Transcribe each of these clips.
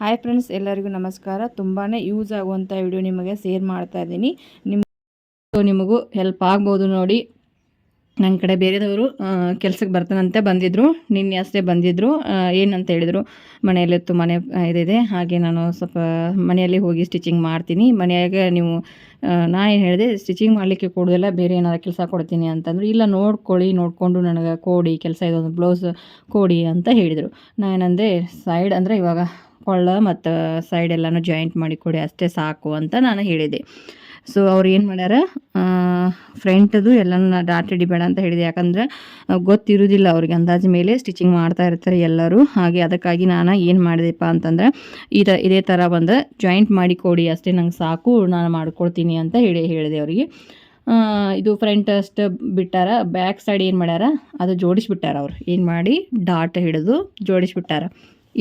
Hi friends ಎಲ್ಲರಿಗೂ ನಮಸ್ಕಾರ. ತುಂಬಾ ಯೂಸ್ ಆಗುವಂಥ ವಿಡಿಯೋ ನಿಮಗೆ ಶೇರ್ ಮಾಡ್ತಾ ಇದ್ದೀನಿ. ನಿಮ್ಮ ನಿಮಗೂ ಹೆಲ್ಪ್ ಆಗ್ಬೋದು ನೋಡಿ. ನನ್ನ ಕಡೆ ಬೇರೆದವರು ಕೆಲಸಕ್ಕೆ ಬರ್ತಾನಂತೆ ಬಂದಿದ್ದರು ನಿನ್ನೆ ಅಷ್ಟೇ ಬಂದಿದ್ದರು ಏನಂತ ಹೇಳಿದರು? ಮನೆಯಲ್ಲಿ ತುಂಬಾ ಇದಿದೆ. ಹಾಗೆ ನಾನು ಸ್ವಲ್ಪ ಮನೆಯಲ್ಲಿ ಹೋಗಿ ಸ್ಟಿಚಿಂಗ್ ಮಾಡ್ತೀನಿ. ಮನೆಯಾಗೆ ನೀವು ನಾ ಏನು ಹೇಳಿದೆ ಸ್ಟಿಚಿಂಗ್ ಮಾಡಲಿಕ್ಕೆ ಕೊಡೋದಿಲ್ಲ ಬೇರೆ ಏನಾದ್ರು ಕೆಲಸ ಕೊಡ್ತೀನಿ ಅಂತಂದರು. ಇಲ್ಲ, ನೋಡ್ಕೊಳ್ಳಿ, ನೋಡಿಕೊಂಡು ನನಗೆ ಕೊಡಿ, ಕೆಲಸ ಇದೊಂದು ಬ್ಲೌಸ್ ಕೊಡಿ ಅಂತ ಹೇಳಿದರು. ನಾನು ಏನಂದೆ ಸೈಡ್ ಅಂದರೆ ಇವಾಗ ಕೊಳ್ಳ ಮತ್ತು ಸೈಡ್ ಎಲ್ಲನೂ ಜಾಯಿಂಟ್ ಮಾಡಿ ಕೊಡಿ, ಅಷ್ಟೇ ಸಾಕು ಅಂತ ನಾನು ಹೇಳಿದೆ. ಸೊ ಅವ್ರು ಏನು ಮಾಡ್ಯಾರ ಫ್ರಂಟದು ಎಲ್ಲನೂ ಡಾಟ್ ಹಿಡಿಬೇಡ ಅಂತ ಹೇಳಿದೆ. ಯಾಕಂದ್ರೆ ಗೊತ್ತಿರೋದಿಲ್ಲ ಅವ್ರಿಗೆ ಅಂದಾಜು ಮೇಲೆ ಸ್ಟಿಚಿಂಗ್ ಮಾಡ್ತಾ ಇರ್ತಾರೆ ಎಲ್ಲರೂ. ಹಾಗೆ ಅದಕ್ಕಾಗಿ ನಾನು ಏನು ಮಾಡಿದೆಪ್ಪ ಅಂತಂದ್ರೆ ಈ ಇದೇ ಥರ ಬಂದು ಜಾಯಿಂಟ್ ಮಾಡಿ ಕೊಡಿ, ಅಷ್ಟೇ ನಂಗೆ ಸಾಕು, ನಾನು ಮಾಡ್ಕೊಳ್ತೀನಿ ಅಂತ ಹೇಳಿ, ಹೇಳಿದೆ ಅವರಿಗೆ. ಇದು ಫ್ರಂಟ್ ಅಷ್ಟು ಬಿಟ್ಟಾರ ಬ್ಯಾಕ್ ಸೈಡ್ ಏನು ಮಾಡ್ಯಾರ, ಅದು ಜೋಡಿಸ್ಬಿಟ್ಟಾರ ಅವ್ರು. ಏನು ಮಾಡಿ ಡಾಟ್ ಹಿಡಿದು ಜೋಡಿಸ್ಬಿಟ್ಟಾರ.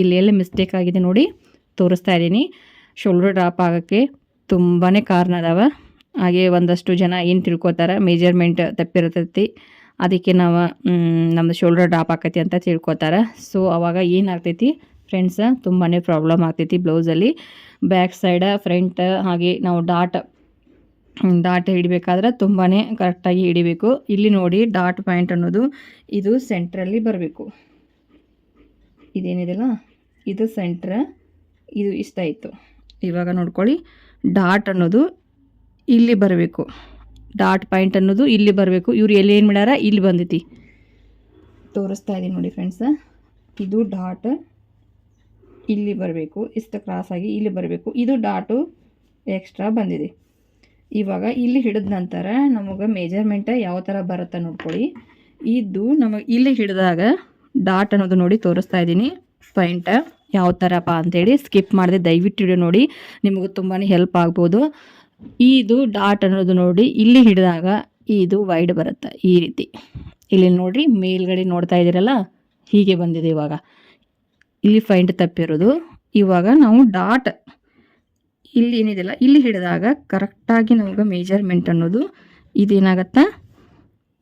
ಇಲ್ಲಿ ಎಲ್ಲ ಮಿಸ್ಟೇಕ್ ಆಗಿದೆ ನೋಡಿ, ತೋರಿಸ್ತಾ ಇದ್ದೀನಿ. ಶೋಲ್ಡರ್ ಡ್ರಾಪ್ ಆಗೋಕ್ಕೆ ತುಂಬಾ ಕಾರಣ ಅದಾವ. ಹಾಗೆ ಒಂದಷ್ಟು ಜನ ಏನು ತಿಳ್ಕೊತಾರೆ ಮೆಜರ್ಮೆಂಟ್ ತಪ್ಪಿರತೈತಿ. ಅದಕ್ಕೆ ನಾವು ನಮ್ಮದು ಶೋಲ್ಡರ್ ಡ್ರಾಪ್ ಆಕೈತಿ ಅಂತ ತಿಳ್ಕೊತಾರೆ. ಸೊ ಅವಾಗ ಏನಾಗ್ತೈತಿ ಫ್ರೆಂಡ್ಸ ತುಂಬಾ ಪ್ರಾಬ್ಲಮ್ ಆಗ್ತೈತಿ ಬ್ಲೌಸಲ್ಲಿ ಬ್ಯಾಕ್ ಸೈಡ ಫ್ರಂಟ್ ಹಾಗೆ ನಾವು ಡಾಟ್ ಡಾಟ್ ಹಿಡಿಬೇಕಾದ್ರೆ ತುಂಬಾ ಕರೆಕ್ಟಾಗಿ ಹಿಡಿಬೇಕು. ಇಲ್ಲಿ ನೋಡಿ ಡಾಟ್ ಪಾಯಿಂಟ್ ಅನ್ನೋದು, ಇದು ಸೆಂಟ್ರಲ್ಲಿ ಬರಬೇಕು. ಇದೇನಿದೆಲ್ಲ? ಇದು ಸೆಂಟ್ರ ಇದು ಇಷ್ಟ ಇತ್ತು ಇವಾಗ ನೋಡ್ಕೊಳ್ಳಿ ಡಾಟ್ ಅನ್ನೋದು ಇಲ್ಲಿ ಬರಬೇಕು. ಡಾಟ್ ಪಾಯಿಂಟ್ ಅನ್ನೋದು ಇಲ್ಲಿ ಬರಬೇಕು. ಇವ್ರು ಎಲ್ಲಿ ಏನು ಮಾಡ್ಯಾರ? ಇಲ್ಲಿ ಬಂದೈತಿ. ತೋರಿಸ್ತಾ ಇದ್ದೀನಿ ನೋಡಿ ಫ್ರೆಂಡ್ಸ ಇದು ಡಾಟ್ ಇಲ್ಲಿ ಬರಬೇಕು. ಇಷ್ಟು ಕ್ರಾಸಾಗಿ ಇಲ್ಲಿ ಬರಬೇಕು. ಇದು ಡಾಟು ಎಕ್ಸ್ಟ್ರಾ ಬಂದಿದೆ. ಇವಾಗ ಇಲ್ಲಿ ಹಿಡಿದ ನಂತರ ನಮಗೆ ಮೆಜರ್ಮೆಂಟ್ ಯಾವ ಥರ ಬರುತ್ತೆ ನೋಡ್ಕೊಳ್ಳಿ. ಇದು ನಮಗೆ ಇಲ್ಲಿ ಹಿಡಿದಾಗ ಡಾಟ್ ಅನ್ನೋದು ನೋಡಿ ತೋರಿಸ್ತಾ ಇದ್ದೀನಿ ಪಾಯಿಂಟ ಯಾವ ಥರಪ್ಪ ಅಂತೇಳಿ ಸ್ಕಿಪ್ ಮಾಡಿದೆ ದಯವಿಟ್ಟು ವಿಡಿಯೋ ನೋಡಿ. ನಿಮಗೆ ತುಂಬಾ ಹೆಲ್ಪ್ ಆಗ್ಬೋದು. ಇದು ಡಾಟ್ ಅನ್ನೋದು ನೋಡಿ, ಇಲ್ಲಿ ಹಿಡಿದಾಗ ಇದು ವೈಡ್ ಬರುತ್ತೆ ಈ ರೀತಿ. ಇಲ್ಲಿ ನೋಡಿರಿ, ಮೇಲ್ಗಡೆ ನೋಡ್ತಾ ಇದ್ದೀರಲ್ಲ, ಹೀಗೆ ಬಂದಿದೆ ಇವಾಗ. ಇಲ್ಲಿ ಫೈಂಟ್ ತಪ್ಪಿರೋದು. ಇವಾಗ ನಾವು ಡಾಟ್ ಇಲ್ಲಿ ಏನಿದೆಯಲ್ಲ, ಇಲ್ಲಿ ಹಿಡಿದಾಗ ಕರೆಕ್ಟಾಗಿ ನಮಗೆ ಮೇಜರ್ಮೆಂಟ್ ಅನ್ನೋದು ಇದೇನಾಗತ್ತೆ?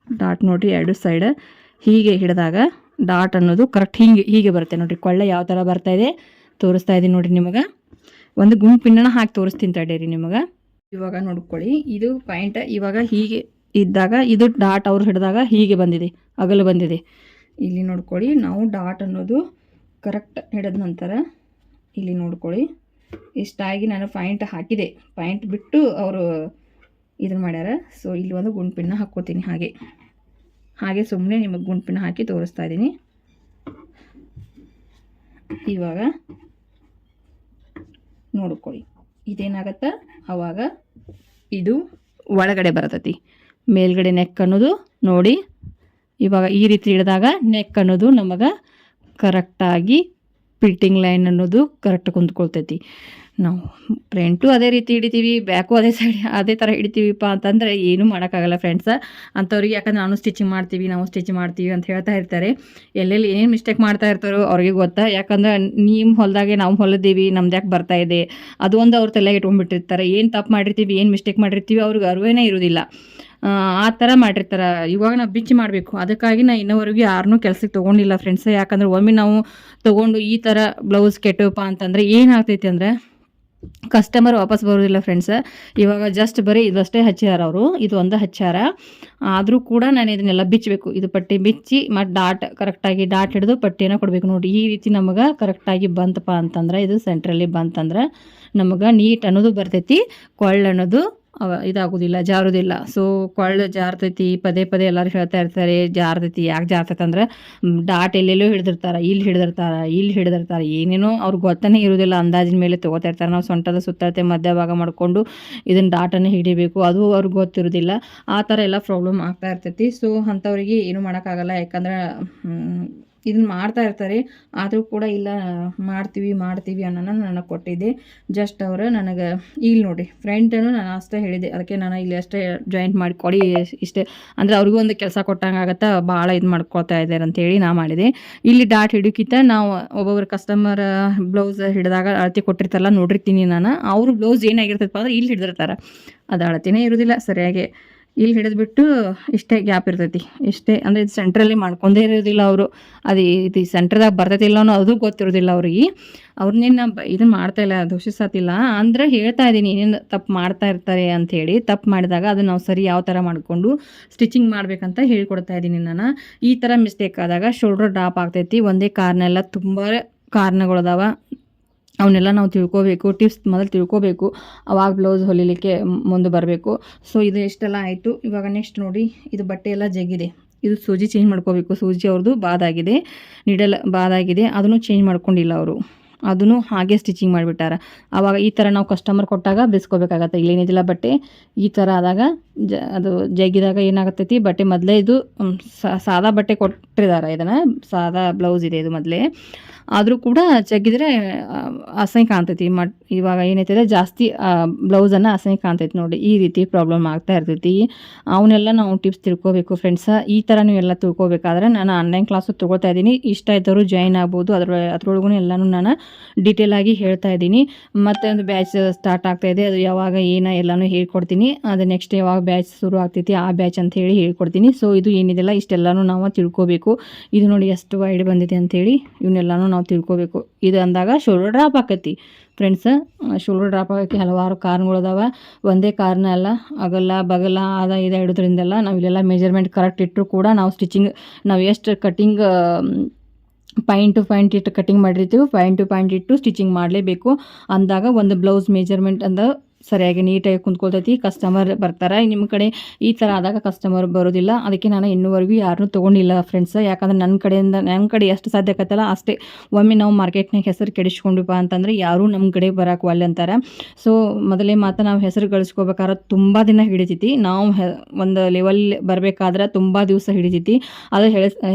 ಡಾಟ್ ನೋಡಿರಿ, ಎರಡು ಸೈಡ್ ಹೀಗೆ ಹಿಡಿದಾಗ ಡಾಟ್ ಅನ್ನೋದು ಕರೆಕ್ಟ್ ಹೀಗೆ ಹೀಗೆ ಬರುತ್ತೆ ನೋಡ್ರಿ. ಕೊಳ್ಳೆ ಯಾವ ಥರ ಬರ್ತಾ ಇದೆ ತೋರಿಸ್ತಾ ಇದ್ದೀನಿ ನೋಡ್ರಿ ನಿಮಗೆ. ಒಂದು ಗುಂಪಿನ ಹಾಕಿ ತೋರಿಸ್ತೀನಿ ತಡೀರಿ ನಿಮಗೆ. ಇವಾಗ ನೋಡ್ಕೊಳ್ಳಿ, ಇದು ಪಾಯಿಂಟ್ ಇವಾಗ ಹೀಗೆ ಇದ್ದಾಗ ಇದು ಡಾಟ್ ಅವ್ರು ಹಿಡಿದಾಗ ಹೀಗೆ ಬಂದಿದೆ, ಅಗಲು ಬಂದಿದೆ. ಇಲ್ಲಿ ನೋಡ್ಕೊಳ್ಳಿ, ನಾವು ಡಾಟ್ ಅನ್ನೋದು ಕರೆಕ್ಟ್ ಹಿಡಿದ ನಂತರ ಇಲ್ಲಿ ನೋಡ್ಕೊಳ್ಳಿ. ಇಷ್ಟಾಗಿ ನಾನು ಪಾಯಿಂಟ್ ಹಾಕಿದೆ. ಪಾಯಿಂಟ್ ಬಿಟ್ಟು ಅವರು ಇದನ್ನು ಮಾಡ್ಯಾರ. ಸೊ ಇಲ್ಲಿ ಒಂದು ಗುಂಪಿನ ಹಾಕ್ಕೋತೀನಿ ಹಾಗೆ. ಹಾಗೆ ಸುಮ್ಮನೆ ನಿಮಗೆ ಗುಂಪಿನ ಹಾಕಿ ತೋರಿಸ್ತಾ ಇದ್ದೀನಿ. ಇವಾಗ ನೋಡ್ಕೊಳ್ಳಿ. ಇದೇನಾಗತ್ತ? ಅವಾಗ ಇದು ಒಳಗಡೆ ಬರ್ತೈತಿ. ಮೇಲ್ಗಡೆ ನೆಕ್ ಅನ್ನೋದು ನೋಡಿ. ಇವಾಗ ಈ ರೀತಿ ಹಿಡಿದಾಗ ನೆಕ್ ಅನ್ನೋದು ನಮಗೆ ಕರೆಕ್ಟಾಗಿ ಫಿಟ್ಟಿಂಗ್ ಲೈನ್ ಅನ್ನೋದು ಕರೆಕ್ಟ್ ಕುಂತ್ಕೊಳ್ತೈತಿ. ನಾವು ಫ್ರೆಂಟು ಅದೇ ರೀತಿ ಹಿಡಿತೀವಿ ಬ್ಯಾಕು ಅದೇ ಸೈಡ್ ಅದೇ ಥರ ಹಿಡಿತೀವಿಪ್ಪ ಅಂತಂದರೆ ಏನೂ ಮಾಡೋಕ್ಕಾಗಲ್ಲ ಫ್ರೆಂಡ್ಸ ಅಂಥವ್ರಿಗೆ ಯಾಕಂದ್ರೆ ನಾನು ಸ್ಟಿಚಿಂಗ್ ಮಾಡ್ತೀವಿ ನಾವು ಸ್ಟಿಚ್ ಮಾಡ್ತೀವಿ ಅಂತ ಹೇಳ್ತಾ ಇರ್ತಾರೆ. ಎಲ್ಲೆಲ್ಲಿ ಏನೇನು ಮಿಸ್ಟೇಕ್ ಮಾಡ್ತಾ ಇರ್ತಾರೋ ಅವ್ರಿಗೆ ಗೊತ್ತಾ? ಯಾಕಂದ್ರೆ ನಿಮ್ಮ ಹೊಲದಾಗೆ ನಾವು ಹೊಲದ್ದೀವಿ ನಮ್ದು ಯಾಕೆ ಬರ್ತಾ ಇದೆ? ಅದು ಒಂದು ಅವ್ರ ತಲೆಗೆ ಇಟ್ಕೊಂಡ್ಬಿಟ್ಟಿರ್ತಾರೆ. ಏನು ತಪ್ಪು ಮಾಡಿರ್ತೀವಿ ಏನು ಮಿಸ್ಟೇಕ್ ಮಾಡಿರ್ತೀವಿ ಅವ್ರಿಗೆ ಅರಿವೇನೇ ಇರೋದಿಲ್ಲ. ಆ, ಥರ ಮಾಡಿರ್ತಾರೆ. ಇವಾಗ ನಾವು ಬಿಚ್ಚಿ ಮಾಡಬೇಕು. ಅದಕ್ಕಾಗಿ ನಾ ಇನ್ನೋವರೆಗೂ ಯಾರನ್ನೂ ಕೆಲಸಕ್ಕೆ ತೊಗೊಂಡಿಲ್ಲ ಫ್ರೆಂಡ್ಸ್ ಯಾಕಂದ್ರೆ ಒಮ್ಮೆ ನಾವು ತೊಗೊಂಡು ಈ ಥರ ಬ್ಲೌಸ್ ಕೆಟ್ಟವಪ್ಪ ಅಂತಂದರೆ ಏನಾಗ್ತೈತಿ ಅಂದರೆ ಕಸ್ಟಮರ್ ವಾಪಸ್ ಬರೋದಿಲ್ಲ ಫ್ರೆಂಡ್ಸ್ ಇವಾಗ ಜಸ್ಟ್ ಬರೀ ಇದಷ್ಟೇ ಹಚ್ಚಾರ ಅವರು. ಇದು ಒಂದು ಹಚ್ಚಾರ. ಆದರೂ ಕೂಡ ನಾನು ಇದನ್ನೆಲ್ಲ ಬಿಚ್ಚಬೇಕು ಇದು ಪಟ್ಟಿ ಬಿಚ್ಚಿ ಮತ್ತು ಡಾಟ್ ಕರೆಕ್ಟಾಗಿ ಡಾಟ್ ಹಿಡಿದು ಪಟ್ಟಿಯನ್ನು ಕೊಡಬೇಕು. ನೋಡಿ, ಈ ರೀತಿ ನಮಗೆ ಕರೆಕ್ಟಾಗಿ ಬಂತಪ್ಪ ಅಂತಂದ್ರೆ, ಇದು ಸೆಂಟ್ರಲ್ಲಿ ಬಂತಂದ್ರೆ ನಮಗೆ ನೀಟ್ ಅನ್ನೋದು ಬರ್ತೈತಿ, ಕೊಳ್ಳ ಅನ್ನೋದು ಅವ ಇದಾಗೋದಿಲ್ಲ, ಜಾರೋದಿಲ್ಲ. ಸೊ ಕೊಳ್ಳ ಜಾರ್ತೈತಿ, ಪದೇ ಪದೇ ಎಲ್ಲರೂ ಹೇಳ್ತಾ ಇರ್ತಾರೆ, ಜಾರ್ತೈತಿ, ಯಾಕೆ ಜಾರ್ತೈತೆ ಅಂದ್ರೆ ಡಾಟ್ ಎಲ್ಲೆಲ್ಲೋ ಹಿಡಿದಿರ್ತಾರೆ, ಇಲ್ಲಿ ಹಿಡಿದಿರ್ತಾರೆ ಇಲ್ಲಿ ಹಿಡಿದಿರ್ತಾರೆ, ಏನೇನೋ ಅವ್ರಿಗೆ ಗೊತ್ತನೇ ಇರೋದಿಲ್ಲ, ಅಂದಾಜಿನ ಮೇಲೆ ತೊಗೋತಾ ಇರ್ತಾರೆ. ನಾವು ಸೊಂಟದ ಸುತ್ತಳತೆ ಮಧ್ಯಭಾಗ ಮಾಡಿಕೊಂಡು ಇದನ್ನ ಡಾಟನ್ನು ಹಿಡಿಬೇಕು, ಅದು ಅವ್ರಿಗೆ ಗೊತ್ತಿರೋದಿಲ್ಲ. ಆ ಥರ ಎಲ್ಲ ಪ್ರಾಬ್ಲಮ್ ಆಗ್ತಾ ಇರ್ತೈತಿ. ಸೊ ಅಂಥವ್ರಿಗೆ ಏನು ಮಾಡೋಕ್ಕಾಗಲ್ಲ, ಯಾಕಂದ್ರೆ ಇದನ್ನ ಮಾಡ್ತಾ ಇರ್ತಾರೆ. ಆದರೂ ಕೂಡ ಇಲ್ಲ, ಮಾಡ್ತೀವಿ ಮಾಡ್ತೀವಿ ಅನ್ನೋನ ನನಗೆ ಕೊಟ್ಟಿದ್ದೆ. ಜಸ್ಟ್ ಅವರು ನನಗೆ ಇಲ್ಲಿ ನೋಡಿ ಫ್ರೆಂಟನ್ನು ನಾನು ಅಷ್ಟೇ ಹೇಳಿದೆ ಅದಕ್ಕೆ ನಾನು ಇಲ್ಲಿ ಅಷ್ಟೇ ಜಾಯಿಂಟ್ ಮಾಡಿ ಕೊಡಿ ಇಷ್ಟೇ. ಅಂದರೆ ಅವ್ರಿಗೂ ಒಂದು ಕೆಲಸ ಕೊಟ್ಟಂಗೆ ಆಗುತ್ತಾ ಭಾಳ ಇದು ಮಾಡ್ಕೊಳ್ತಾ ಇದ್ದಾರೆ ಅಂತೇಳಿ ನಾ ಮಾಡಿದೆ. ಇಲ್ಲಿ ಡಾಟ್ ಹಿಡಿಯೋಕ್ಕಿಂತ ನಾವು ಒಬ್ಬೊಬ್ಬರು ಕಸ್ಟಮರ್ ಬ್ಲೌಸ್ ಹಿಡಿದಾಗ ಅಳತೆ ಕೊಟ್ಟಿರ್ತಾರಲ್ಲ, ನೋಡಿರ್ತೀನಿ ನಾನು. ಅವ್ರ ಬ್ಲೌಸ್ ಏನಾಗಿರ್ತೈತಪ್ಪ ಅಂದ್ರೆ ಇಲ್ಲಿ ಹಿಡಿದಿರ್ತಾರೆ. ಅದು ಅಳತೆನೇ ಇರೋದಿಲ್ಲ, ಸರಿಯಾಗಿ. ಇಲ್ಲಿ ಹಿಡಿದ್ಬಿಟ್ಟು ಇಷ್ಟೇ ಗ್ಯಾಪ್ ಇರ್ತೈತಿ. ಇಷ್ಟೇ ಅಂದರೆ ಇದು ಸೆಂಟ್ರಲ್ಲಿ ಮಾಡ್ಕೊಂಡೇ ಇರೋದಿಲ್ಲ ಅವರು. ಅದು ಇದು ಸೆಂಟ್ರದಾಗ ಅನ್ನೋ ಅದು ಗೊತ್ತಿರೋದಿಲ್ಲ ಅವ್ರಿಗೆ. ಅವ್ರನ್ನೇನು ಇದು ಮಾಡ್ತಾ ಇಲ್ಲ ದೂಷಿಸತ್ತಿಲ್ಲ ಅಂದ್ರೆ ಹೇಳ್ತಾ ಇದ್ದೀನಿ ಏನೇನು ತಪ್ಪು ಮಾಡ್ತಾ ಇರ್ತಾರೆ ಅಂಥೇಳಿ ತಪ್ಪು ಮಾಡಿದಾಗ ಅದನ್ನು ನಾವು ಸರಿ ಯಾವ ಥರ ಮಾಡಿಕೊಂಡು ಸ್ಟಿಚಿಂಗ್ ಮಾಡಬೇಕಂತ ಹೇಳ್ಕೊಡ್ತಾ ಇದ್ದೀನಿ ನಾನು. ಈ ಥರ ಮಿಸ್ಟೇಕ್ ಆದಾಗ ಶೋಲ್ಡರ್ ಡ್ರಾಪ್ ಆಗ್ತೈತಿ, ಒಂದೇ ಕಾರ್ನೆಲ್ಲ ತುಂಬ ಕಾರಣಗಳದಾವ ಅವನ್ನೆಲ್ಲ ನಾವು ತಿಳ್ಕೋಬೇಕು ಟಿಪ್ಸ್ ಮೊದಲು ತಿಳ್ಕೋಬೇಕು, ಅವಾಗ ಬ್ಲೌಸ್ ಹೊಲಿಲಿಕ್ಕೆ ಮುಂದೆ ಬರಬೇಕು. ಸೊ ಇದು ಎಷ್ಟೆಲ್ಲ ಆಯಿತು? ಇವಾಗ ನೆಕ್ಸ್ಟ್ ನೋಡಿ, ಇದು ಬಟ್ಟೆ ಎಲ್ಲ ಜಗ್ಗಿದೆ ಇದು ಸೂಜಿ ಚೇಂಜ್ ಮಾಡ್ಕೋಬೇಕು. ಸೂಜಿ ಅವ್ರದ್ದು ಬಾದಾಗಿದೆ ನಿಡಲ್ ಬಾದಾಗಿದೆ, ಅದನ್ನು ಚೇಂಜ್ ಮಾಡ್ಕೊಂಡಿಲ್ಲ ಅವರು. ಅದನ್ನು ಹಾಗೆ ಸ್ಟಿಚಿಂಗ್ ಮಾಡಿಬಿಟ್ಟಾರ. ಆವಾಗ ಈ ಥರ ನಾವು ಕಸ್ಟಮರ್ ಕೊಟ್ಟಾಗ ಬಿಸ್ಕೋಬೇಕಾಗತ್ತೆ. ಇಲ್ಲೇನಿದಿಲ್ಲ ಬಟ್ಟೆ, ಈ ಥರ ಆದಾಗ ಜ, ಅದು ಜಗ್ಗಿದಾಗ ಏನಾಗತ್ತೈತಿ? ಬಟ್ಟೆ ಮೊದಲೇ ಇದು ಸಾದಾ ಬಟ್ಟೆ ಕೊಟ್ಟಿದ್ದಾರೆ ಇದನ್ನು ಸಾದಾ ಬ್ಲೌಸ್ ಇದೆ ಇದು ಮೊದಲೇ. ಆದರೂ ಕೂಡ ಜಗ್ಗಿದ್ರೆ ಅಸಹ್ಯ ಕಾಣ್ತೈತಿ. ಮಟ್, ಇವಾಗ ಏನೈತಿದೆ ಜಾಸ್ತಿ ಬ್ಲೌಸನ್ನು ಅಸಹ್ಯ ಕಾಣ್ತೈತಿ ನೋಡಿ. ಈ ರೀತಿ ಪ್ರಾಬ್ಲಮ್ ಆಗ್ತಾ ಇರ್ತೈತಿ. ಅವನ್ನೆಲ್ಲ ನಾವು ಟಿಪ್ಸ್ ತಿಳ್ಕೊಬೇಕು ಫ್ರೆಂಡ್ಸ ಈ ಥರ ಎಲ್ಲ ತಿಳ್ಕೊಬೇಕಾದ್ರೆ ನಾನು ಆನ್ಲೈನ್ ಕ್ಲಾಸು ತೊಗೊಳ್ತಾ ಇದ್ದೀನಿ. ಇಷ್ಟ ಇದ್ದವರು ಜಾಯಿನ್ ಆಗ್ಬೋದು. ಅದ್ರ ಅದ್ರೊಳಗೂ ಎಲ್ಲನೂ ನಾನು ಡೀಟೇಲ್ ಆಗಿ ಹೇಳ್ತಾ ಇದ್ದೀನಿ. ಮತ್ತೆ ಒಂದು ಬ್ಯಾಚ್ ಸ್ಟಾರ್ಟ್ ಆಗ್ತಾ ಇದೆ. ಅದು ಯಾವಾಗ ಏನು ಎಲ್ಲನೂ ಹೇಳ್ಕೊಡ್ತೀನಿ. ಅದು ನೆಕ್ಸ್ಟ್ ಯಾವಾಗ ಬ್ಯಾಚ್ ಶುರು ಆಗ್ತೈತಿ ಆ ಬ್ಯಾಚ್ ಅಂತ ಹೇಳಿ ಹೇಳ್ಕೊಡ್ತೀನಿ. ಸೊ ಇದು ಏನಿದೆಲ್ಲ ಇಷ್ಟೆಲ್ಲನೂ ನಾವು ತಿಳ್ಕೊಬೇಕು. ಇದು ನೋಡಿ ಎಷ್ಟು ವೈಡ್ ಬಂದಿದೆ ಅಂತೇಳಿ ಇವನ್ನೆಲ್ಲನೂ ನಾವು ತಿಳ್ಕೊಬೇಕು. ಇದು ಅಂದಾಗ ಶೋಲ್ಡರ್ ಡ್ರಾಪ್ ಆಕತಿ. ಫ್ರೆಂಡ್ಸ್ ಶೋಲ್ಡರ್ ಡ್ರಾಪ್ ಆಗೋಕ್ಕೆ ಹಲವಾರು ಕಾರಣಗಳದಾವ ಒಂದೇ ಕಾರಣ ಅಲ್ಲ, ಅಗಲ, ಬಗಲ ಅದ ಇದ ಹಿಡಿದ್ರಿಂದೆಲ್ಲ ನಾವು ಇಲ್ಲೆಲ್ಲ ಮೆಜರ್ಮೆಂಟ್ ಕರೆಕ್ಟ್ ಇಟ್ಟರು ಕೂಡ ನಾವು ಸ್ಟಿಚಿಂಗ್ ನಾವು ಎಷ್ಟು ಕಟಿಂಗ್ ಪಾಯಿಂಟ್ ಟು ಪಾಯಿಂಟ್ ಇಟ್ಟು ಕಟಿಂಗ್ ಮಾಡಿರ್ತೀವಿ ಪಾಯಿಂಟ್ ಟು ಪಾಯಿಂಟ್ ಇಟ್ಟು ಸ್ಟಿಚಿಂಗ್ ಮಾಡಲೇಬೇಕು. ಅಂದಾಗ ಒಂದು ಬ್ಲೌಸ್ ಮೆಜರ್ಮೆಂಟ್ ಅಂದ ಸರಿಯಾಗಿ ನೀಟಾಗಿ ಕುಂತ್ಕೊಳ್ತೈತಿ. ಕಸ್ಟಮರ್ ಬರ್ತಾರೆ. ನಿಮ್ಮ ಕಡೆ ಈ ಥರ ಆದಾಗ ಕಸ್ಟಮರ್ ಬರೋದಿಲ್ಲ. ಅದಕ್ಕೆ ನಾನು ಇನ್ನೂವರೆಗೂ ಯಾರನ್ನೂ ತೊಗೊಂಡಿಲ್ಲ ಫ್ರೆಂಡ್ಸ್ ಯಾಕಂದ್ರೆ ನನ್ನ ಕಡೆಯಿಂದ ನನ್ನ ಕಡೆ ಎಷ್ಟು ಸಾಧ್ಯ ಆಗತ್ತಲ್ಲ ಅಷ್ಟೇ. ಒಮ್ಮೆ ನಾವು ಮಾರ್ಕೆಟ್ನಾಗ ಹೆಸರು ಕೆಡಿಸ್ಕೊಂಡಿಪ್ಪ ಅಂತಂದ್ರೆ ಯಾರೂ ನಮ್ಮ ಕಡೆ ಬರೋಕೆ ಒಲ್ಲೆ ಅಂತಾರೆ. ಸೊ ಮೊದಲೇ ಮಾತ್ರ ನಾವು ಹೆಸರು ಗಳಿಸ್ಕೋಬೇಕಾದ್ರೆ ತುಂಬ ದಿನ ಹಿಡಿತೈತಿ. ನಾವು ಒಂದು ಲೆವೆಲ್ ಬರಬೇಕಾದ್ರೆ ತುಂಬ ದಿವಸ ಹಿಡಿತೈತಿ. ಅದು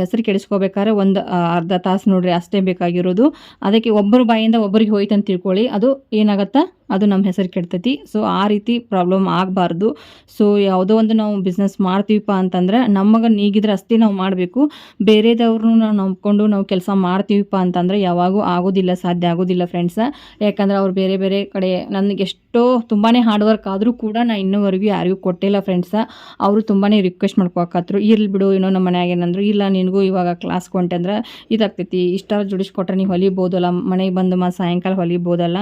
ಹೆಸರು ಕೆಡಿಸ್ಕೋಬೇಕಾದ್ರೆ ಒಂದು ಅರ್ಧ ತಾಸು ನೋಡ್ರಿ ಅಷ್ಟೇ ಬೇಕಾಗಿರೋದು. ಅದಕ್ಕೆ ಒಬ್ಬರು ಬಾಯಿಂದ ಒಬ್ಬರಿಗೆ ಹೋಯ್ತು ಅಂತ ತಿಳ್ಕೊಳ್ಳಿ. ಅದು ಏನಾಗತ್ತಾ? ಅದು ನಮ್ಮ ಹೆಸರು ಕೆಡ್ತೈತಿ. ಸೊ ಆ ರೀತಿ ಪ್ರಾಬ್ಲಮ್ ಆಗಬಾರ್ದು. ಸೊ ಯಾವುದೋ ಒಂದು ನಾವು ಬಿಸ್ನೆಸ್ ಮಾಡ್ತೀವಪ್ಪ ಅಂತಂದ್ರೆ ನಮಗೆ ನೀಗಿದ್ರೆ ಅಷ್ಟೇ ನಾವು ಮಾಡಬೇಕು. ಬೇರೆದವ್ರನ್ನೂ ನಾವು ನಂಬ್ಕೊಂಡು ನಾವು ಕೆಲಸ ಮಾಡ್ತೀವಪ್ಪ ಅಂತಂದ್ರೆ ಯಾವಾಗೂ ಆಗೋದಿಲ್ಲ, ಸಾಧ್ಯ ಆಗೋದಿಲ್ಲ ಫ್ರೆಂಡ್ಸ ಯಾಕಂದ್ರೆ ಅವ್ರು ಬೇರೆ ಬೇರೆ ಕಡೆ ನನಗೆ ಎಷ್ಟೋ ತುಂಬಾ ಹಾರ್ಡ್ ವರ್ಕ್ ಆದರೂ ಕೂಡ ನಾನು ಇನ್ನೂವರೆಗೂ ಯಾರಿಗೂ ಕೊಟ್ಟಿಲ್ಲ ಫ್ರೆಂಡ್ಸ ಅವರು ತುಂಬಾ ರಿಕ್ವೆಸ್ಟ್ ಮಾಡ್ಕೊಕತ್ರು ಇರ್ಲಿ ಬಿಡು, ಏನೋ ನಮ್ಮ ಮನ್ಯಾಗ ಏನಂದ್ರು. ಇಲ್ಲ, ನಿನಗೂ ಇವಾಗ ಕ್ಲಾಸ್ ಕೊಂಟೆ ಅಂದ್ರೆ ಇದಾಗ್ತೈತಿ. ಇಷ್ಟಾರ ಜುಡಿಸ್ಕೊಟ್ರೆ ನೀವು ಹೊಲಿಬೋದಲ್ಲ, ಮನೆಗೆ ಬಂದು ಮಾ ಸಾಯಂಕಾಲ ಹೊಲಿಬೋದಲ್ಲ.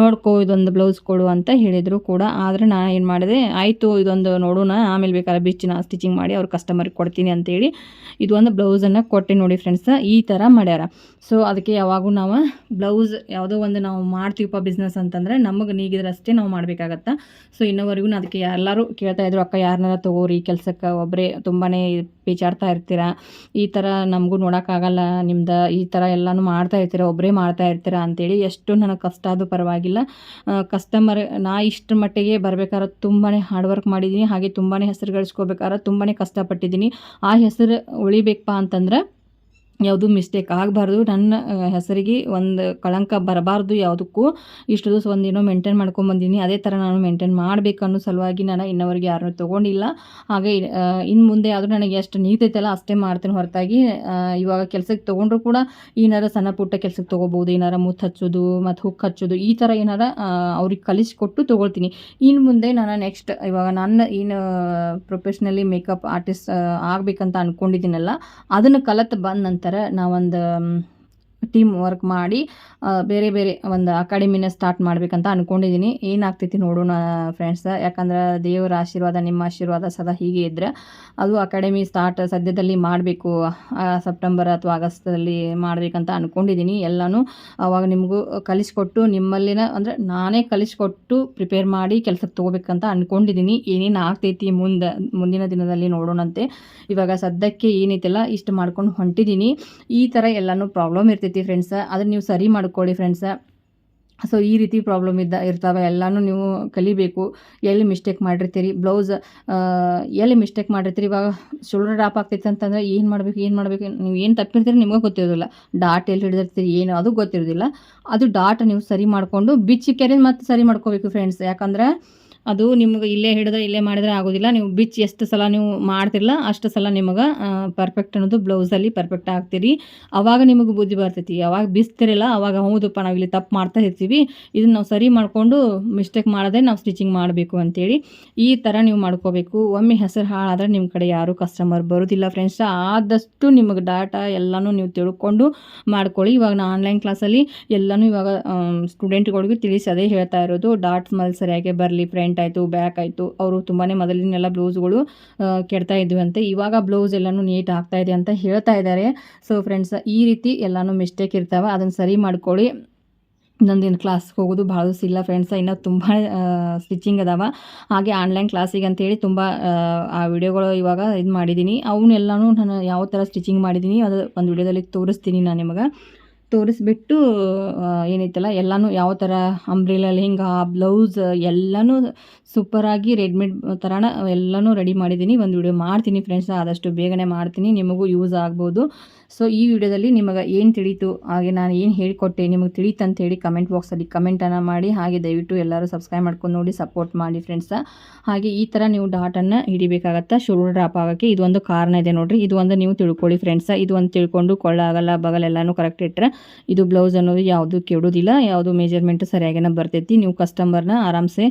ನೋಡ್ಕೋ, ಇದೊಂದು ಬ್ಲೌಸ್ ಕೊಡು ಅಂತ ಹೇಳಿದರು ಕೂಡ. ಆದರೆ ನಾನು ಏನು ಮಾಡಿದೆ, ಆಯಿತು, ಇದೊಂದು ನೋಡೋಣ. ಆಮೇಲೆ ಬೇಕಾದ್ರೆ ಬಿಚ್ಚಿನ ಸ್ಟಿಚಿಂಗ್ ಮಾಡಿ ಅವ್ರ ಕಸ್ಟಮರ್ಗೆ ಕೊಡ್ತೀನಿ ಅಂತೇಳಿ ಇದೊಂದು ಬ್ಲೌಸನ್ನು ಕೊಟ್ಟೆ ನೋಡಿ ಫ್ರೆಂಡ್ಸ ಈ ಥರ ಮಾಡ್ಯಾರ. ಸೊ ಅದಕ್ಕೆ ಯಾವಾಗೂ ನಾವು ಬ್ಲೌಸ್ ಯಾವುದೋ ಒಂದು ನಾವು ಮಾಡ್ತೀವಪ್ಪ ಬಿಸ್ನೆಸ್ ಅಂತಂದರೆ, ನಮಗೆ ನೀಗಿದ್ರೆ ಅಷ್ಟೇ ನಾವು ಮಾಡಬೇಕಾಗತ್ತೆ? ಸೊ ಇನ್ನೋವರೆಗೂ ಅದಕ್ಕೆ ಎಲ್ಲರೂ ಕೇಳ್ತಾ ಇದ್ರು, ಅಕ್ಕ ಯಾರನ್ನಾರ ತಗೋರಿ, ಕೆಲಸಕ್ಕೆ ಒಬ್ಬರೇ ತುಂಬಾ ಪೇಚಾಡ್ತಾ ಇರ್ತೀರಾ? ಈ ಥರ ನಮಗೂ ನೋಡೋಕ್ಕಾಗಲ್ಲ, ನಿಮ್ದು ಈ ಥರ ಎಲ್ಲನೂ ಮಾಡ್ತಾ ಇರ್ತೀರ ಒಬ್ಬರೇ ಮಾಡ್ತಾ ಇರ್ತೀರಾ? ಅಂತೇಳಿ ಎಷ್ಟು ನನಗೆ ಕಷ್ಟ ಅದು ಪರವಾಗಿಲ್ಲ. ಕಸ್ಟಮರ್ ನಾ ಇಷ್ಟರ ಮಟ್ಟಿಗೆ ಬರಬೇಕಾದ್ರೆ ತುಂಬಾ ಹಾರ್ಡ್ ವರ್ಕ್ ಮಾಡಿದ್ದೀನಿ ಹಾಗೆ ತುಂಬಾ ಹೆಸರು ಗಳಿಸ್ಕೋಬೇಕಾದ್ರೆ ತುಂಬಾ ಕಷ್ಟಪಟ್ಟಿದ್ದೀನಿ. ಆ ಹೆಸರು ಉಳಿಬೇಕಪ್ಪ ಅಂತಂದ್ರೆ ಯಾವುದೂ ಮಿಸ್ಟೇಕ್ ಆಗಬಾರ್ದು. ನನ್ನ ಹೆಸರಿಗೆ ಒಂದು ಕಳಂಕ ಬರಬಾರ್ದು ಯಾವುದಕ್ಕೂ. ಇಷ್ಟು ದಿವಸ ಒಂದೇನೋ ಮೇಂಟೈನ್ ಮಾಡ್ಕೊಂಬಂದಿನಿ ಅದೇ ಥರ ನಾನು ಮೇಂಟೈನ್ ಮಾಡಬೇಕು ಅನ್ನೋ ಸಲುವಾಗಿ ನಾನು ಇನ್ನವರೆಗೆ ಯಾರನ್ನು ತೊಗೊಂಡಿಲ್ಲ. ಹಾಗೆ ಇನ್ನು ಮುಂದೆ ಆದರೂ ನನಗೆ ಎಷ್ಟು ನೀತೈತಲ್ಲ, ಅಷ್ಟೇ ಮಾಡ್ತೀನಿ ಹೊರತಾಗಿ. ಇವಾಗ ಕೆಲಸಕ್ಕೆ ತೊಗೊಂಡ್ರು ಕೂಡ ಏನಾರ ಸಣ್ಣ ಪುಟ್ಟ ಕೆಲಸಕ್ಕೆ ತೊಗೋಬೋದು. ಏನಾರ ಮುತ್ತು ಹಚ್ಚೋದು ಮತ್ತು ಹುಕ್ ಹಚ್ಚೋದು, ಈ ಥರ ಏನಾರ ಅವ್ರಿಗೆ ಕಲಿಸ್ಕೊಟ್ಟು ತೊಗೊಳ್ತೀನಿ. ಇನ್ನು ಮುಂದೆ ನಾನು ನೆಕ್ಸ್ಟ್ ಇವಾಗ ನನ್ನ ಏನು ಪ್ರೊಫೆಷ್ನಲಿ ಮೇಕಪ್ ಆರ್ಟಿಸ್ಟ್ ಆಗಬೇಕಂತ ಅಂದ್ಕೊಂಡಿದ್ದೀನಲ್ಲ ಅದನ್ನು ಕಲತ್ ಬಂದ ನಂತರ ನಾವೊಂದು ಟೀಮ್ ವರ್ಕ್ ಮಾಡಿ ಬೇರೆ ಬೇರೆ ಒಂದು ಅಕಾಡೆಮಿನ ಸ್ಟಾರ್ಟ್ ಮಾಡಬೇಕಂತ ಅಂದ್ಕೊಂಡಿದ್ದೀನಿ ಏನಾಗ್ತೈತಿ ನೋಡೋಣ ಫ್ರೆಂಡ್ಸ್ ಯಾಕಂದ್ರೆ ದೇವರ ಆಶೀರ್ವಾದ, ನಿಮ್ಮ ಆಶೀರ್ವಾದ ಸದಾ ಹೀಗೆ ಇದ್ರೆ ಅದು ಅಕಾಡೆಮಿ ಸ್ಟಾರ್ಟ್ ಸದ್ಯದಲ್ಲಿ ಮಾಡಬೇಕು. ಸೆಪ್ಟೆಂಬರ್ ಅಥವಾ ಆಗಸ್ಟಲ್ಲಿ ಮಾಡಬೇಕಂತ ಅಂದ್ಕೊಂಡಿದ್ದೀನಿ ಎಲ್ಲನೂ ಅವಾಗ ನಿಮಗೂ ಕಲಿಸ್ಕೊಟ್ಟು, ನಿಮ್ಮಲ್ಲಿನ ಅಂದರೆ ನಾನೇ ಕಲಿಸ್ಕೊಟ್ಟು ಪ್ರಿಪೇರ್ ಮಾಡಿ ಕೆಲಸಕ್ಕೆ ತೊಗೋಬೇಕಂತ ಅಂದ್ಕೊಂಡಿದ್ದೀನಿ ಏನೇನು ಆಗ್ತೈತಿ ಮುಂದೆ, ಮುಂದಿನ ದಿನದಲ್ಲಿ ನೋಡೋಣಂತೆ. ಇವಾಗ ಸದ್ಯಕ್ಕೆ ಏನೈತಿಲ್ಲ ಇಷ್ಟು ಮಾಡ್ಕೊಂಡು ಹೊಂಟಿದ್ದೀನಿ ಈ ಥರ ಎಲ್ಲನೂ ಪ್ರಾಬ್ಲಮ್ ಇರ್ತೈತಿ. ಫ್ರೆಂಡ್ಸ ಅದನ್ನು ನೀವು ಸರಿ ಮಾಡ್ಕೊಳ್ಳಿ ಫ್ರೆಂಡ್ಸ ಸೊ ಈ ರೀತಿ ಪ್ರಾಬ್ಲಮ್ ಇದ್ದ, ಇರ್ತಾವೆ, ಎಲ್ಲನೂ ನೀವು ಕಲಿಬೇಕು. ಎಲ್ಲಿ ಮಿಸ್ಟೇಕ್ ಮಾಡಿರ್ತೀರಿ? ಬ್ಲೌಸ್ ಎಲ್ಲಿ ಮಿಸ್ಟೇಕ್ ಮಾಡಿರ್ತೀರಿ? ಇವಾಗ ಶೋಲ್ಡರ್ ಡ್ರಾಪ್ ಆಗ್ತೈತೆ ಅಂತಂದರೆ ಏನು ಮಾಡಬೇಕು ಏನು ಮಾಡಬೇಕು? ನೀವು ಏನು ತಪ್ಪಿರ್ತೀರಿ ನಿಮಗೆ ಗೊತ್ತಿರೋದಿಲ್ಲ. ಡಾಟ್ ಎಲ್ಲಿ ಹಿಡಿದಿರ್ತೀರಿ, ಏನು ಅದು ಗೊತ್ತಿರೋದಿಲ್ಲ. ಅದು ಡಾಟ್ ನೀವು ಸರಿ ಮಾಡಿಕೊಂಡು, ಬಿಚ್ಚಿ ಕೆರೆ ಮತ್ತೆ ಸರಿ ಮಾಡ್ಕೋಬೇಕು ಫ್ರೆಂಡ್ಸ್ ಯಾಕಂದ್ರೆ ಅದು ನಿಮ್ಗೆ ಇಲ್ಲೇ ಹಿಡಿದ್ರೆ ಇಲ್ಲೇ ಮಾಡಿದ್ರೆ ಆಗೋದಿಲ್ಲ. ನೀವು ಬಿಚ್ ಎಷ್ಟು ಸಲ ನೀವು ಮಾಡ್ತಿರಲ್ಲ ಅಷ್ಟು ಸಲ ನಿಮಗೆ ಪರ್ಫೆಕ್ಟ್ ಅನ್ನೋದು ಬ್ಲೌಸಲ್ಲಿ ಪರ್ಫೆಕ್ಟ್ ಆಗ್ತೀರಿ. ಅವಾಗ ನಿಮಗೆ ಬುದ್ಧಿ ಬರ್ತೈತಿ. ಯಾವಾಗ ಬಿಸ್ತಿರಲ್ಲ, ಅವಾಗ ಹೌದಪ್ಪ, ನಾವು ಇಲ್ಲಿ ತಪ್ಪು ಮಾಡ್ತಾ ಇರ್ತೀವಿ. ಇದನ್ನ ನಾವು ಸರಿ ಮಾಡಿಕೊಂಡು ಮಿಸ್ಟೇಕ್ ಮಾಡದೆ ನಾವು ಸ್ಟಿಚಿಂಗ್ ಮಾಡಬೇಕು ಅಂತೇಳಿ ಈ ಥರ ನೀವು ಮಾಡ್ಕೋಬೇಕು. ಒಮ್ಮೆ ಹೆಸರು ಹಾಳಾದರೆ ನಿಮ್ಮ ಕಡೆ ಯಾರು ಕಸ್ಟಮರ್ ಬರೋದಿಲ್ಲ ಫ್ರೆಂಡ್ಸ್ ಆದಷ್ಟು ನಿಮಗೆ ಡಾಟಾ ಎಲ್ಲನೂ ನೀವು ತಿಳ್ಕೊಂಡು ಮಾಡ್ಕೊಳ್ಳಿ. ಇವಾಗ ನಾನು ಆನ್ಲೈನ್ ಕ್ಲಾಸಲ್ಲಿ ಎಲ್ಲನೂ ಇವಾಗ ಸ್ಟೂಡೆಂಟ್ಗಳಿಗೂ ತಿಳಿಸಿ ಅದೇ ಹೇಳ್ತಾ ಇರೋದು ಡಾಟ್ಸ್ ಮೇಲೆ ಸರಿಯಾಗಿ ಬರಲಿ ಫ್ರಂಟ್ ಆಯಿತು, ಬ್ಯಾಕ್ ಆಯಿತು, ಅವರು ತುಂಬಾ ಮೊದಲಿನೆಲ್ಲ ಬ್ಲೌಸ್ಗಳು ಕೆಡ್ತಾ ಇದ್ವಿ ಅಂತ ಇವಾಗ ಬ್ಲೌಸ್ ಎಲ್ಲನೂ ನೀಟ್ ಆಗ್ತಾ ಇದೆ ಅಂತ ಹೇಳ್ತಾ ಇದ್ದಾರೆ. ಸೊ ಫ್ರೆಂಡ್ಸ್ ಈ ರೀತಿ ಎಲ್ಲನೂ ಮಿಸ್ಟೇಕ್ ಇರ್ತಾವೆ. ಅದನ್ನು ಸರಿ ಮಾಡ್ಕೊಳ್ಳಿ. ನಂದಿನ ಕ್ಲಾಸ್ಗೆ ಹೋಗೋದು ಭಾಳ ಇಲ್ಲ ಫ್ರೆಂಡ್ಸ ಇನ್ನೂ ತುಂಬ ಸ್ಟಿಚಿಂಗ್ ಅದಾವ. ಹಾಗೆ ಆನ್ಲೈನ್ ಕ್ಲಾಸಿಗೆ ಅಂತೇಳಿ ತುಂಬ, ಆ ವಿಡಿಯೋಗಳು ಇವಾಗ ಇದು ಮಾಡಿದ್ದೀನಿ ಅವನ್ನೆಲ್ಲನೂ ನಾನು ಯಾವ ಥರ ಸ್ಟಿಚಿಂಗ್ ಮಾಡಿದ್ದೀನಿ ಅದು ಒಂದು ವಿಡಿಯೋದಲ್ಲಿ ತೋರಿಸ್ತೀನಿ ನಾನು ನಿಮಗೆ. ತೋರಿಸ್ಬಿಟ್ಟು ಏನೈತಲ್ಲ ಎಲ್ಲನೂ ಯಾವ ಥರ ಅಂಬ್ರಿಲ ಲೆಹೆಂಗಾ ಬ್ಲೌಸ್ ಎಲ್ಲನೂ ಸೂಪರಾಗಿ ರೆಡಿಮೇಡ್ ಥರನ ಎಲ್ಲನೂ ರೆಡಿ ಮಾಡಿದ್ದೀನಿ. ಒಂದು ವಿಡಿಯೋ ಮಾಡ್ತೀನಿ ಫ್ರೆಂಡ್ಸ್, ಆದಷ್ಟು ಬೇಗನೆ ಮಾಡ್ತೀನಿ, ನಿಮಗೂ ಯೂಸ್ ಆಗ್ಬೋದು. ಸೊ, ಈ ವಿಡಿಯೋದಲ್ಲಿ ನಿಮಗೆ ಏನು ತಿಳಿತು, ಹಾಗೆ ನಾನು ಏನು ಹೇಳಿಕೊಟ್ಟೆ, ನಿಮಗೆ ತಿಳಿತು ಅಂತ ಹೇಳಿ ಕಮೆಂಟ್ ಬಾಕ್ಸಲ್ಲಿ ಕಮೆಂಟನ್ನು ಮಾಡಿ, ಹಾಗೆ ದಯವಿಟ್ಟು ಎಲ್ಲರೂ ಸಬ್ಸ್ಕ್ರೈಬ್ ಮಾಡ್ಕೊಂಡು ನೋಡಿ, ಸಪೋರ್ಟ್ ಮಾಡಿ ಫ್ರೆಂಡ್ಸ. ಹಾಗೆ ಈ ಥರ ನೀವು ಡಾಟನ್ನು ಹಿಡಿಬೇಕಾಗತ್ತಾ ಶೋಲ್ಡರ್ ಡ್ರಾಪ್ ಆಗೋಕ್ಕೆ ಇದೊಂದು ಕಾರಣ ಇದೆ ನೋಡಿರಿ. ಇದು ಒಂದು ನೀವು ತಿಳ್ಕೊಳ್ಳಿ ಫ್ರೆಂಡ್ಸ, ಇದು ಒಂದು ತಿಳ್ಕೊಂಡು ಕೊಳ್ಳಾಗಲ್ಲ ಬಗಲೆಲ್ಲನೂ ಕರೆಕ್ಟ್ ಇಟ್ಟರೆ ಇದು ಬ್ಲೌಸ್ ಅನ್ನೋದು ಯಾವುದು ಕೆಡೋದಿಲ್ಲ, ಯಾವುದು ಮೆಜರ್ಮೆಂಟ್ ಸರಿಯಾಗಿನ ಬರ್ತೈತಿ. ನೀವು ಕಸ್ಟಮರ್ನ ಆರಾಮ್ಸೆ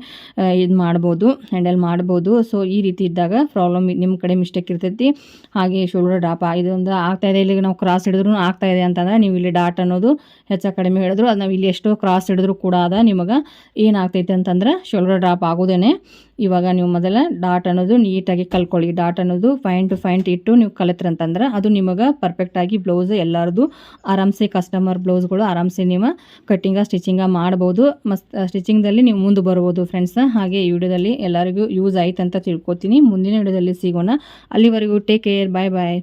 ಇದು ಮಾಡ್ಬೋದು ಹ್ಯಾಂಡಲ್ ಮಾಡ್ಬೋದು. ಸೊ ಈ ರೀತಿ ಇದ್ದಾಗ ಪ್ರಾಬ್ಲಮ್ ನಿಮ್ಮ ಕಡೆ ಮಿಸ್ಟೇಕ್ ಇರ್ತೈತಿ. ಹಾಗೆ ಶೋಲ್ಡರ್ ಡ್ರಾಪ್ ಇದೊಂದು ಆಗ್ತಾ ಇದೆ. ಇಲ್ಲಿ ನಾವು ಕ್ರಾಸ್ ಹಿಡಿದ್ರು ಆಗ್ತಾ ಇದೆ ಅಂತಂದ್ರೆ ನೀವು ಇಲ್ಲಿ ಡಾಟ್ ಅನ್ನೋದು ಹೆಚ್ಚು ಕಡಿಮೆ ಹೇಳಿದ್ರು. ಅದು ನಾವು ಇಲ್ಲಿ ಎಷ್ಟೋ ಕ್ರಾಸ್ ಹಿಡಿದ್ರು ಕೂಡ ಅದ ನಿಮಗೆ ಏನಾಗ್ತೈತೆ ಅಂತಂದ್ರೆ ಶೋಲ್ಡರ್ ಡ್ರಾಪ್ ಆಗೋದೇನೆ. ಇವಾಗ ನೀವು ಮೊದಲ ಡಾಟ್ ಅನ್ನೋದು ನೀಟಾಗಿ ಕಲ್ಕೊಳ್ಳಿ. ಡಾಟ್ ಅನ್ನೋದು ಫೈನ್ ಟು ಫೈಂಟ್ ಇಟ್ಟು ನೀವು ಕಲಿತ್ರಂತಂದ್ರೆ ಅದು ನಿಮಗೆ ಪರ್ಫೆಕ್ಟಾಗಿ ಬ್ಲೌಸ್ ಎಲ್ಲರದು ಆರಾಮ್ಸೆ ಕಸ್ಟಮರ್ ಬ್ಲೌಸ್ಗಳು ಆರಾಮ್ಸೆ ನೀವು ಕಟ್ಟಿಂಗ ಸ್ಟಿಚಿಂಗ ಮಾಡ್ಬೋದು. ಮಸ್ತ್ ಸ್ಟಿಚಿಂಗ್ದಲ್ಲಿ ನೀವು ಮುಂದೆ ಬರ್ಬೋದು ಫ್ರೆಂಡ್ಸ್ ಹಾಗೆ ಈ ವಿಡಿಯೋದಲ್ಲಿ ಎಲ್ಲರಿಗೂ ಯೂಸ್ ಆಯ್ತು ಅಂತ ತಿಳ್ಕೊತೀನಿ. ಮುಂದಿನ ವಿಡಿಯೋದಲ್ಲಿ ಸಿಗೋಣ. ಅಲ್ಲಿವರೆಗೂ ಟೇಕ್ ಕೇರ್ ಬಾಯ್ ಬಾಯ್